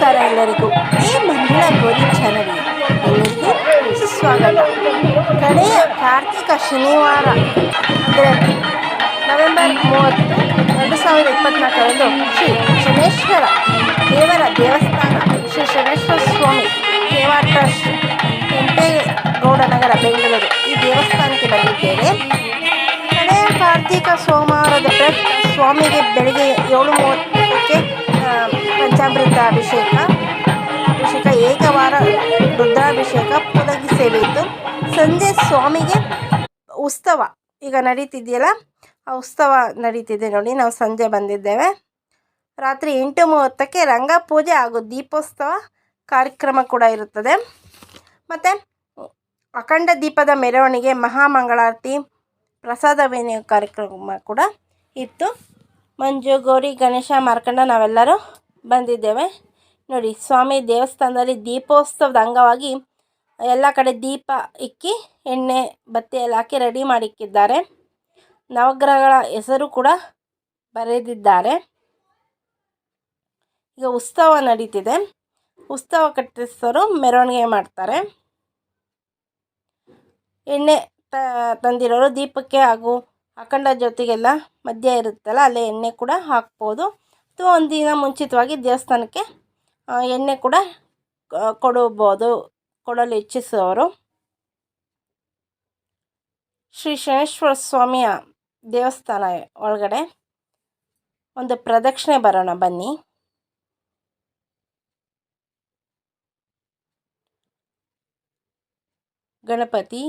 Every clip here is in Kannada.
ನಮಸ್ಕಾರ ಎಲ್ಲರಿಗೂ. ಈ ಮಂಗಳ ಗೋಲಿ ಚಾನಲ್ಗೆ ಎಲ್ಲರಿಗೂ ಸುಸ್ವಾಗತ. ಕಡೆಯ ಕಾರ್ತಿಕ ಶನಿವಾರ, ಅಂದರೆ ನವೆಂಬರ್ ಮೂವತ್ತು ಎರಡು ಸಾವಿರದ ಇಪ್ಪತ್ನಾಲ್ಕರಂದು ಶ್ರೀ ಶನೇಶ್ವರ ದೇವರ ದೇವಸ್ಥಾನ, ಶ್ರೀ ಶನೇಶ್ವರ ಸ್ವಾಮಿ ಸೇವಾ ಟ್ರಸ್ಟ್, ಕೆಂಪೇಗೌಡ ನಗರ, ಬೆಂಗಳೂರು ಈ ದೇವಸ್ಥಾನಕ್ಕೆ ಬಂದಿದ್ದೇವೆ. ಕಡೆಯ ಕಾರ್ತಿಕ ಸೋಮವಾರದ ಸ್ವಾಮಿಗೆ ಬೆಳಗ್ಗೆ ಏಳು ಮೂವತ್ತಕ್ಕೆ ಪಂಚಾಮೃತ ಅಭಿಷೇಕ. ಅಭಿಷೇಕ ಏಕವಾರ ರುದ್ರಾಭಿಷೇಕ ಪುಲಗಿ ಸೇವೆ ಇತ್ತು. ಸಂಜೆ ಸ್ವಾಮಿಗೆ ಉತ್ಸವ. ಈಗ ನಡೀತಿದೆಯಲ್ಲ, ಆ ಉತ್ಸವ ನಡೀತಿದೆ ನೋಡಿ, ನಾವು ಸಂಜೆ ಬಂದಿದ್ದೇವೆ. ರಾತ್ರಿ ಎಂಟು ಮೂವತ್ತಕ್ಕೆ ರಂಗ ಪೂಜೆ ಹಾಗೂ ದೀಪೋತ್ಸವ ಕಾರ್ಯಕ್ರಮ ಕೂಡ ಇರುತ್ತದೆ. ಮತ್ತು ಅಖಂಡ ದೀಪದ ಮೆರವಣಿಗೆ, ಮಹಾಮಂಗಳಾರತಿ, ಪ್ರಸಾದ ವಿನಿಯೋಗ ಕಾರ್ಯಕ್ರಮ ಕೂಡ ಇತ್ತು. ಮಂಜು, ಗೌರಿ, ಗಣೇಶ, ಮಾರ್ಕಂಡ, ನಾವೆಲ್ಲರೂ ಬಂದಿದ್ದೇವೆ. ನೋಡಿ, ಸ್ವಾಮಿ ದೇವಸ್ಥಾನದಲ್ಲಿ ದೀಪೋತ್ಸವದ ಅಂಗವಾಗಿ ಎಲ್ಲ ಕಡೆ ದೀಪ ಇಕ್ಕಿ, ಎಣ್ಣೆ, ಬತ್ತಿ ಎಲ್ಲ ಹಾಕಿ ರೆಡಿ ಮಾಡಿಕ್ಕಿದ್ದಾರೆ. ನವಗ್ರಹಗಳ ಹೆಸರು ಕೂಡ ಬರೆದಿದ್ದಾರೆ. ಈಗ ಉತ್ಸವ ನಡೀತಿದೆ. ಉತ್ಸವ ಕಟ್ಟಿಸೋರು ಮೆರವಣಿಗೆ ಮಾಡ್ತಾರೆ. ಎಣ್ಣೆ ತ, ತಂದಿರೋರು ದೀಪಕ್ಕೆ ಹಾಗೂ ಅಖಂಡ ಜ್ಯೋತಿಗೆಲ್ಲ ಮಧ್ಯ ಇರುತ್ತಲ್ಲ, ಅಲ್ಲೇ ಎಣ್ಣೆ ಕೂಡ ಹಾಕ್ಬೋದು. ಅಥವಾ ಒಂದಿನ ಮುಂಚಿತವಾಗಿ ದೇವಸ್ಥಾನಕ್ಕೆ ಎಣ್ಣೆ ಕೂಡ ಕೊಡಬೋದು ಕೊಡಲು ಇಚ್ಛಿಸುವವರು. ಶ್ರೀ ಶನೇಶ್ವರ ಸ್ವಾಮಿಯ ದೇವಸ್ಥಾನ ಒಳಗಡೆ ಒಂದು ಪ್ರದಕ್ಷಿಣೆ ಬರೋಣ, ಬನ್ನಿ. ಗಣಪತಿ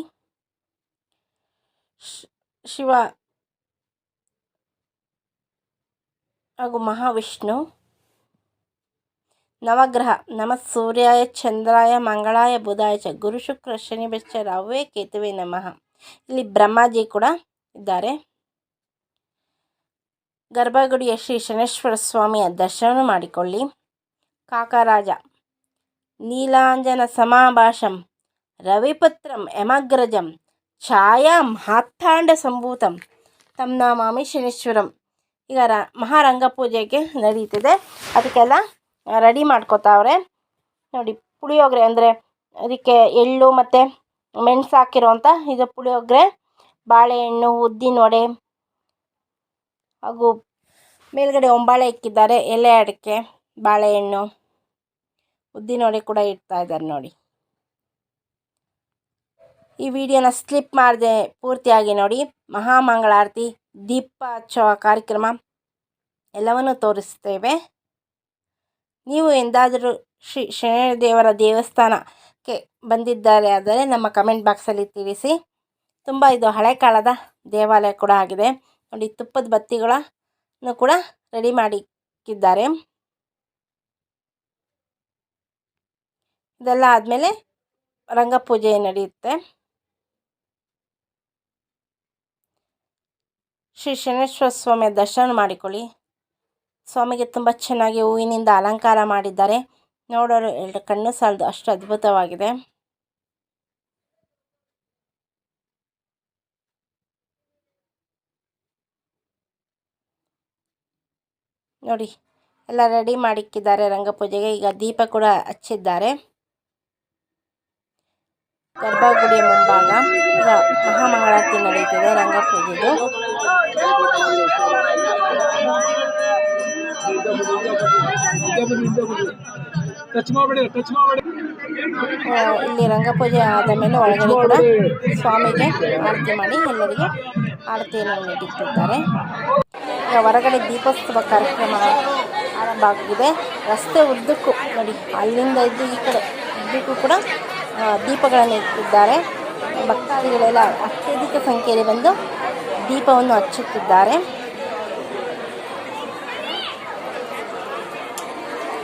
ಶಿವ ಹಾಗೂ ಮಹಾವಿಷ್ಣು. ನವಗ್ರಹ, ನಮ ಸೂರ್ಯಾಯ, ಚಂದ್ರಾಯ, ಮಂಗಳಾಯ, ಬುಧಾಯ ಚ ಗುರು ಶುಕ್ರ, ಶನಿ ಬೆಚ್ಚ ರವೇ ಕೇತುವೆ ನಮಃ. ಇಲ್ಲಿ ಬ್ರಹ್ಮಾಜಿ ಕೂಡ ಇದ್ದಾರೆ. ಗರ್ಭಗುಡಿಯ ಶ್ರೀ ಶನೇಶ್ವರ ಸ್ವಾಮಿಯ ದರ್ಶನ ಮಾಡಿಕೊಳ್ಳಿ. ಕಾಕರಾಜ, ನೀಲಾಂಜನ ಸಮಾಭಾಷಂ, ರವಿಪುತ್ರಂ, ಯಮಗ್ರಜಂ, ಛಾಯಾಂ ಹಾತ್ತಾಂಡ ಸಂಭೂತಂ, ತಮ್ಮ ನಾಮಾಮಿ ಶನೇಶ್ವರಂ. ಈಗ ರ, ಮಹಾರಂಗ ಪೂಜೆಗೆ ನಡೀತಿದೆ. ಅದಕ್ಕೆಲ್ಲ ರೆಡಿ ಮಾಡ್ಕೋತಾವ್ರೆ. ನೋಡಿ, ಪುಳಿಯೋಗರೆ ಅಂದರೆ ಅದಕ್ಕೆ ಎಳ್ಳು ಮತ್ತು ಮೆಣಸು ಹಾಕಿರೋವಂಥ ಇದು ಪುಳಿಯೋಗರೆ, ಬಾಳೆಹಣ್ಣು ಉದ್ದಿನ ವಡೆ ಹಾಗೂ ಮೇಲ್ಗಡೆ ಒಂಬಾಳೆ ಇಕ್ಕಿದ್ದಾರೆ, ಎಲೆ ಅಡಿಕೆ, ಬಾಳೆಹಣ್ಣು ಉದ್ದಿನ ವಡೆ ಕೂಡ ಇಡ್ತಾ ಇದ್ದಾರೆ ನೋಡಿ. ಈ ವಿಡಿಯೋನ ಸ್ಲಿಪ್ ಮಾಡಿದೆ ಪೂರ್ತಿಯಾಗಿ ನೋಡಿ. ಮಹಾಮಂಗಳಾರತಿ ದೀಪ ಹಚ್ಚುವ ಕಾರ್ಯಕ್ರಮ ಎಲ್ಲವನ್ನು ತೋರಿಸ್ತೇವೆ. ನೀವು ಎಂದಾದರೂ ಶ್ರೀ ಶನಿದೇವರ ದೇವಸ್ಥಾನಕ್ಕೆ ಬಂದಿದ್ದಾರೆ ಆದರೆ ನಮ್ಮ ಕಮೆಂಟ್ ಬಾಕ್ಸಲ್ಲಿ ತಿಳಿಸಿ. ತುಂಬ ಇದು ಹಳೆ ಕಾಲದ ದೇವಾಲಯ ಕೂಡ ಆಗಿದೆ. ನೋಡಿ ತುಪ್ಪದ ಬತ್ತಿಗಳನ್ನು ಕೂಡ ರೆಡಿ ಮಾಡಿಕ್ಕಿದ್ದಾರೆ. ಇದೆಲ್ಲ ಆದಮೇಲೆ ರಂಗಪೂಜೆ ನಡೆಯುತ್ತೆ. ಶ್ರೀ ಶನೇಶ್ವರ ಸ್ವಾಮಿಯ ದರ್ಶನ ಮಾಡಿಕೊಳ್ಳಿ. ಸ್ವಾಮಿಗೆ ತುಂಬ ಚೆನ್ನಾಗಿ ಹೂವಿನಿಂದ ಅಲಂಕಾರ ಮಾಡಿದ್ದಾರೆ. ನೋಡಲು ಎರಡು ಕಣ್ಣು ಸಾಲದು, ಅಷ್ಟು ಅದ್ಭುತವಾಗಿದೆ. ನೋಡಿ, ಎಲ್ಲ ರೆಡಿ ಮಾಡಿಕ್ಕಿದ್ದಾರೆ ರಂಗಪೂಜೆಗೆ. ಈಗ ದೀಪ ಕೂಡ ಹಚ್ಚಿದ್ದಾರೆ. ಗರ್ಭಗುಡಿ ಮುಂಭಾಗ, ಈಗ ಮಹಾಮಂಗಳಾರತಿ ನಡೆಯುತ್ತಿದೆ ರಂಗಪೂಜೆದು. ಇಲ್ಲಿ ರಂಗಪೂಜೆ ಆದ ಮೇಲೆ ಒಳಗಡೆ ಕೂಡ ಸ್ವಾಮಿಗೆ ಆರತಿ ಮಾಡಿ ಎಲ್ಲರಿಗೆ ಆರತಿಯನ್ನು ನೀಡುತ್ತಿದ್ದಾರೆ ಈಗ ಹೊರಗಡೆ ದೀಪೋತ್ಸವ ಕಾರ್ಯಕ್ರಮ ಆರಂಭ ಆಗಿದೆ. ರಸ್ತೆ ಉದ್ದಕ್ಕೂ ನೋಡಿ, ಅಲ್ಲಿಂದ ಇದ್ದು ಈ ಕಡೆ ಉದ್ದಕ್ಕೂ ಕೂಡ ದೀಪಗಳನ್ನು ಇಟ್ಟಿದ್ದಾರೆ. ಭಕ್ತಾದಿಗಳೆಲ್ಲ ಅತ್ಯಧಿಕ ಸಂಖ್ಯೆಯಲ್ಲಿ ಬಂದು ದೀಪವನ್ನು ಹಚ್ಚುತ್ತಿದ್ದಾರೆ.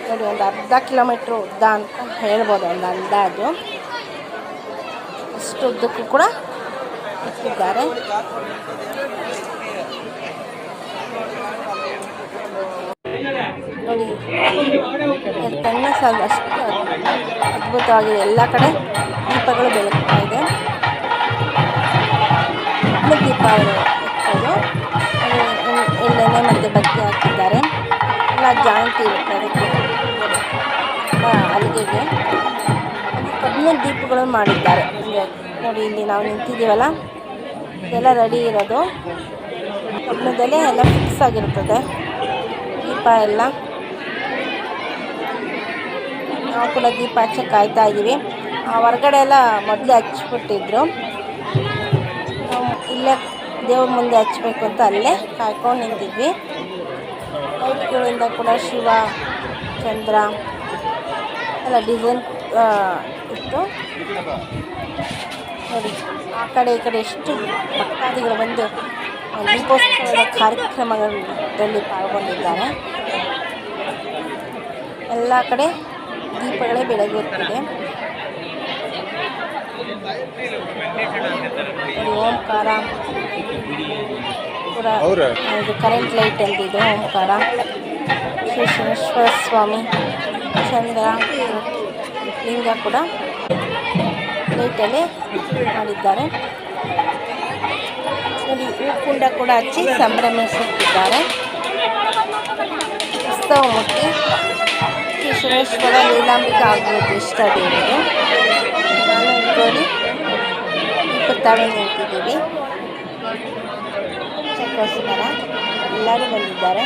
ನೋಡಿ, ಒಂದು ಅರ್ಧ ಕಿಲೋಮೀಟ್ರ್ ಉದ್ದ ಅಂತ ಹೇಳ್ಬೋದು, ಒಂದು ಅಂದಾಜು. ಅಷ್ಟು ಉದ್ದಕ್ಕೂ ಕೂಡ ಇಟ್ಟಿದ್ದಾರೆ ನೋಡಿ ತನ್ನ ಅಷ್ಟು ಅದ್ಭುತವಾಗಿದೆ ಎಲ್ಲ ಕಡೆ ದೀಪಗಳು ಬೆಳಗ್ತಾ ಇದೆ. ಇನ್ನು ಎಣ್ಣೆ ಮತ್ತು ಬತ್ತಿ ಹಾಕಿದ್ದಾರೆ. ಎಲ್ಲ ಜಾಯಿಂಟ್ ಇರುತ್ತೆ ಅದಕ್ಕೆ. ಇನ್ನೂ ದೀಪಗಳು ಮಾಡಿದ್ದಾರೆ. ನೋಡಿ, ಇಲ್ಲಿ ನಾವು ನಿಂತಿದ್ದೀವಲ್ಲ? ಇದೆಲ್ಲ ರೆಡಿ ಇರೋದು. ಕಬ್ಬಿನದಲ್ಲೇ ಎಲ್ಲ ಫಿಕ್ಸ್ ಆಗಿರ್ತದೆ. ದೀಪ ಎಲ್ಲ. ನಾವು ಕೂಡ ದೀಪ ಹಚ್ಚಕ್ಕೆ ಕಾಯ್ತಾ ಇದ್ದೀವಿ. ಹೊರಗಡೆ ಎಲ್ಲ ಮೊದಲೇ ಹಚ್ಬಿಟ್ಟಿದ್ರು ಇಲ್ಲೇ ದೇವ್ರ ಮುಂದೆ ಹಚ್ಬೇಕು ಅಂತ ಅಲ್ಲೇ ಕಾಯ್ಕೊಂಡು ನಿಂತಿದ್ವಿ. ಲೈಟ್ಗಳಿಂದ ಕೂಡ ಶಿವ, ಚಂದ್ರ ಎಲ್ಲ ಡಿಸೈನ್ ಇತ್ತು. ನೋಡಿ, ಆ ಕಡೆ ಈ ಕಡೆ ಎಷ್ಟು ಭಕ್ತಾದಿಗಳು ಬಂದು ದೀಪೋತ್ಸವದ ಕಾರ್ಯಕ್ರಮಗಳಲ್ಲಿ ಪಾಲ್ಗೊಂಡಿದ್ದಾರೆ. ಎಲ್ಲ ಕಡೆ ದೀಪಗಳೇ ಬೆಳಗುತ್ತಿದೆ. ಓಂಕಾರ. ಕೂಡ ಇದು ಕರೆಂಟ್ ಲೈಟ್ ಅಂತ ಇದು ಓಂಕಾರ. ಶ್ರೀ ಶನೇಶ್ವರ ಸ್ವಾಮಿ ಚಂದ್ರ ಲಿಂಗ ಕೂಡ ಲೈಟಲ್ಲಿ ಮಾಡಿದ್ದಾರೆ. ನೋಡಿ ಹೂಕುಂಡ ಕೂಡ ಹಚ್ಚಿ ಸಂಭ್ರಮಿಸುತ್ತಿದ್ದಾರೆ. ಉತ್ಸವ ಮುಟ್ಟಿ. ಶ್ರೀ ಶನೇಶ್ವರ ಲೀಲಾಂಬಿಕ ಆಗ್ಬೋದು ಇಷ್ಟ ದೇವರು ನಾನು ನೋಡಿ ಇಪ್ಪತ್ತಾವೆ ನಿಂತಿದ್ದೀವಿ ಚಕ್ಕೋಸ್ಕರ ಎಲ್ಲರೂ ಬಂದಿದ್ದಾರೆ.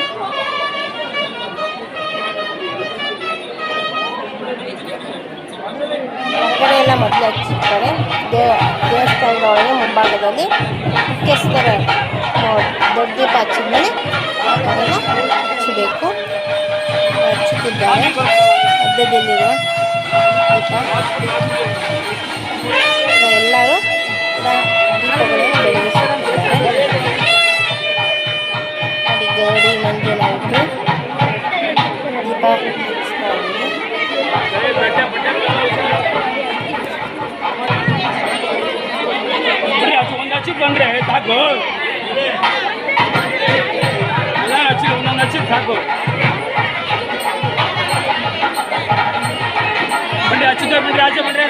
ಹೊರಗಡೆ ಎಲ್ಲ ಮೊದಲು ಹಚ್ಚಿರ್ತಾರೆ. ದೇವ ದೇವಸ್ಥಾನದ ಒಳಗೆ ಮುಂಭಾಗದಲ್ಲಿ ಮುಖ್ಯಸ್ಥರ ದೊಡ್ಡ ದೀಪ ಹಚ್ಚಿದ್ಮೇಲೆ ಅದನ್ನು ಹಚ್ಚಬೇಕು ಹಚ್ಚುತ್ತಿದ್ದಾರೆ ಮಧ್ಯದಲ್ಲಿರುವ ದೀಪ. ಹಚ್ಚು ಒಂದು ಹಚ್ಚಿ ಬಂದ್ರೆ ಸಾಕು ಎಲ್ಲ ಹಚ್ಚಿ ಒಂದೊಂದು ಹಚ್ಚಿ ಸಾಕು ಬನ್ರಿ ಹಚ್ಚಿದ್ದೆ ಬನ್ರಿ ಆಚೆ ಬನ್ರಿ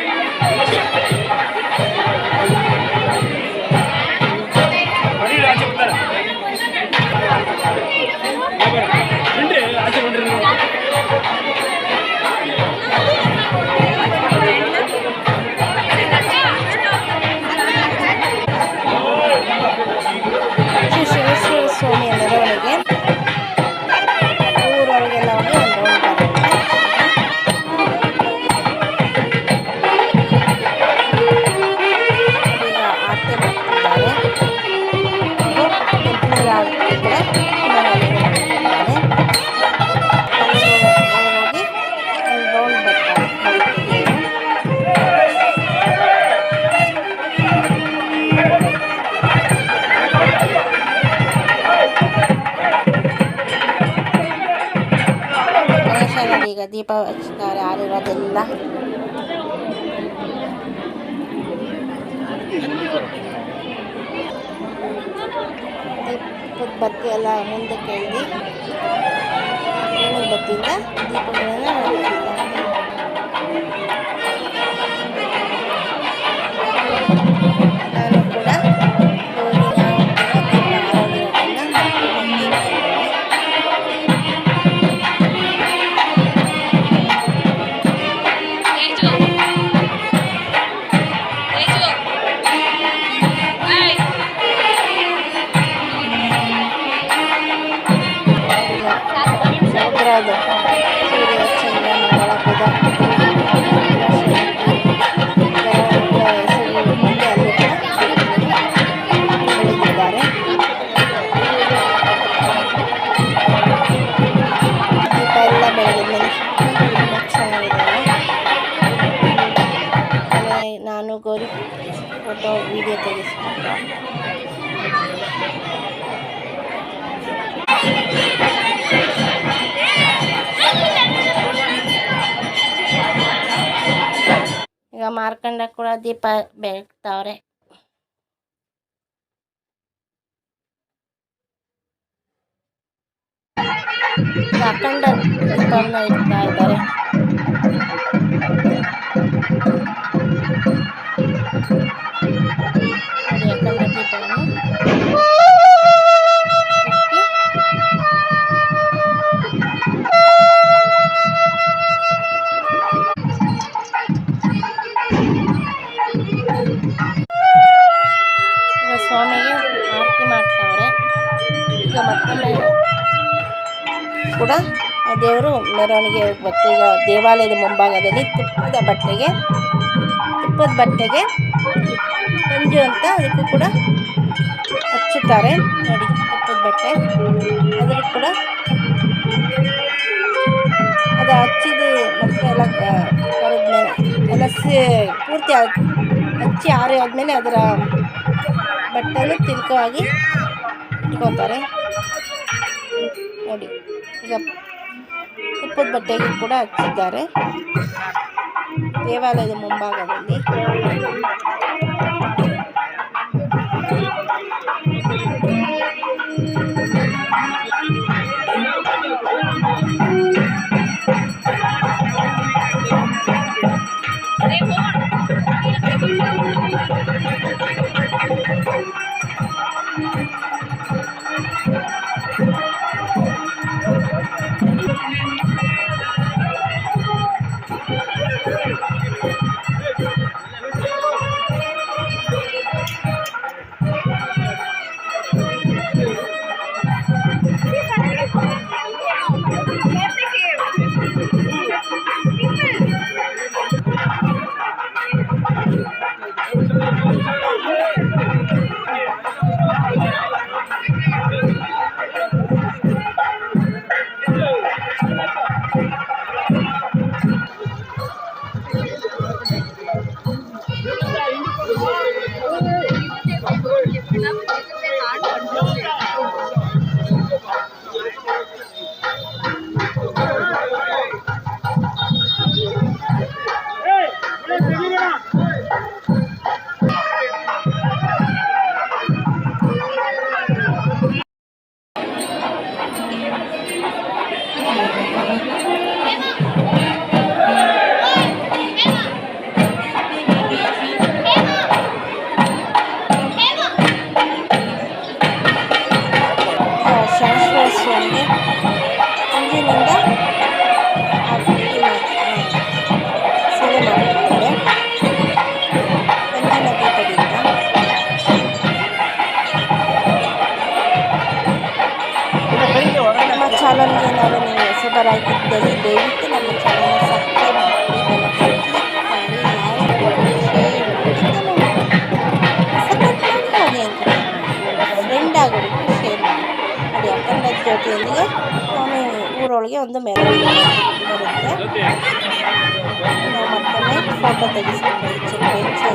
ಬತ್ತಿ ಎಲ್ಲ ಮುಂದಕ್ಕೆ ಎಳ್ದು ಬತ್ತಿಯಿಂದ ದೀಪಗಳನ್ನು দেখো ಮಾರ್ಕಂಡ ಕೂಡ ದೀಪ ಬೆಳಗ್ತಾವ್ರೆ ಈಗ ಅಖಂಡ ದೀಪವನ್ನು ಇಡ್ತಾ ಇದ್ದಾರೆ ಮೆರವಣಿಗೆ ಮತ್ತು ಈಗ ದೇವಾಲಯದ ಮುಂಭಾಗದಲ್ಲಿ ತುಪ್ಪದ ಬಟ್ಟೆಗೆ ತುಪ್ಪದ ಬಟ್ಟೆಗೆ ಪಂಜು ಅಂತ ಅದಕ್ಕೂ ಕೂಡ ಹಚ್ಚುತ್ತಾರೆ. ನೋಡಿ, ತುಪ್ಪದ ಬಟ್ಟೆ. ಅದನ್ನು ಕೂಡ ಅದು ಹಚ್ಚಿದ ಮತ್ತೆ ಎಲ್ಲ ಕರೆದ್ಮೇಲೆ ಎಲ್ಲ ಪೂರ್ತಿ ಹಚ್ಚಿ ಆರಿ ಆದಮೇಲೆ ಅದರ ಬಟ್ಟೆಯನ್ನು ತಿಳ್ಕೋವಾಗಿ ಇಟ್ಕೊತಾರೆ. ನೋಡಿ. ಈಗ ತುಪ್ಪದ ಬಟ್ಟೆಗೆ ಕೂಡ ಹಚ್ಚಿದ್ದಾರೆ ದೇವಾಲಯದ ಮುಂಭಾಗದಲ್ಲಿ. ಶಾಶ್ವತ ನೀವು ಹೊಸಬರಾಗಿದ್ದಲ್ಲಿ ದಯವಿಟ್ಟು ನಮ್ಮ ಚಾನಲ್ನ ಸಬ್ಸ್ಕ್ರೈಬ್ ಮಾಡಿ ಫ್ರೆಂಡ್ ಆಗೋದಕ್ಕೆ ಶೇರ್ ಮಾಡಿ ಅದು ಅಖಂಡ ಜ್ಯೋತಿಯೊಂದಿಗೆ ಸ್ವಾಮಿ ಊರೊಳಗೆ ಒಂದು ಮೆರವಣಿಗೆ ಬರುತ್ತೆ ಜೊತೆ ನಾವು ಮತ್ತೊಮ್ಮೆ ಫೋಟೋ ತೆಗೆಸ್ಕೊಂಡು ಹೆಚ್ಚಿನ ಹೆಚ್ಚು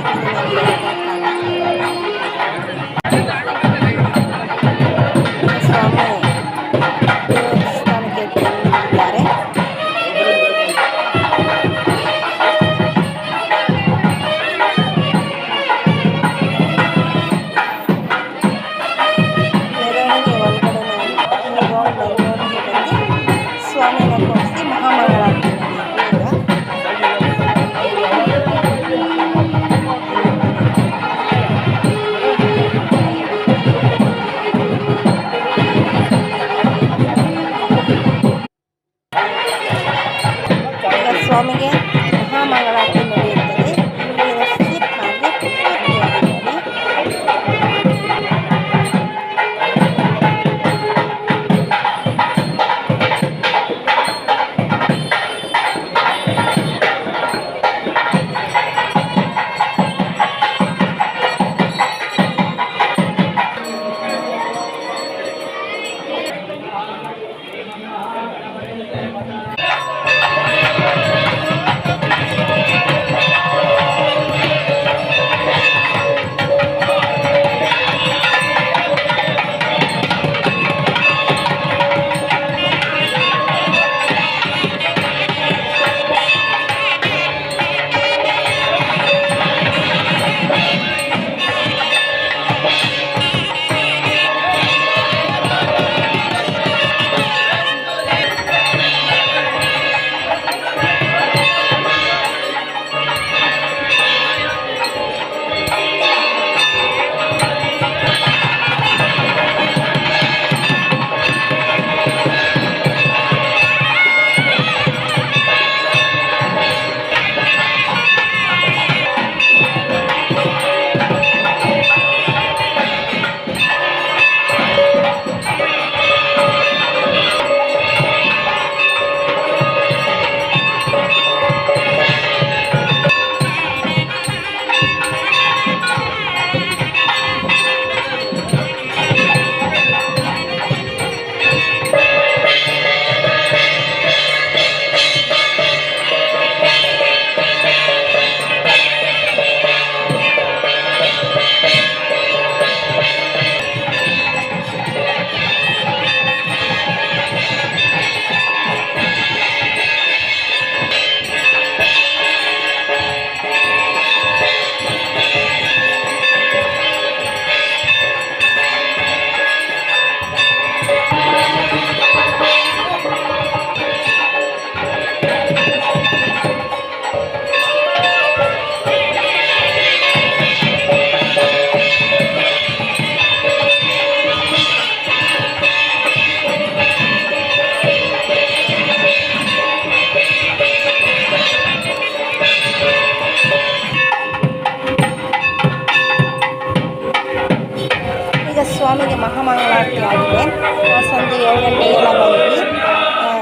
ಆ, ಸಂಜೆ ಏಳು ಗಂಟೆಗೆಲ್ಲ ಬಂದ್ವಿ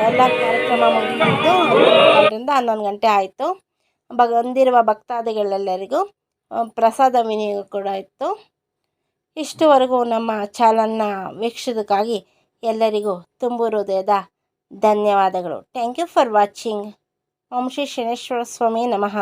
ಎಲ್ಲ ಕಾರ್ಯಕ್ರಮ ಮುಗಿದಿದ್ದು ಹನ್ನೊಂದು ಹನ್ನೊಂದು ಗಂಟೆ ಆಯಿತು. ಬಂದಿರುವ ಭಕ್ತಾದಿಗಳೆಲ್ಲರಿಗೂ ಪ್ರಸಾದ ವಿನಿಯೋಗ ಕೂಡ ಇತ್ತು. ಇಷ್ಟುವರೆಗೂ ನಮ್ಮ ಚಾನಲ್ನ ವೀಕ್ಷಿಸೋದಕ್ಕಾಗಿ ಎಲ್ಲರಿಗೂ ತುಂಬು ಹೃದಯದ ಧನ್ಯವಾದಗಳು. Thank you for watching. Om Shri Shaneshwara ಸ್ವಾಮಿ ನಮಃ.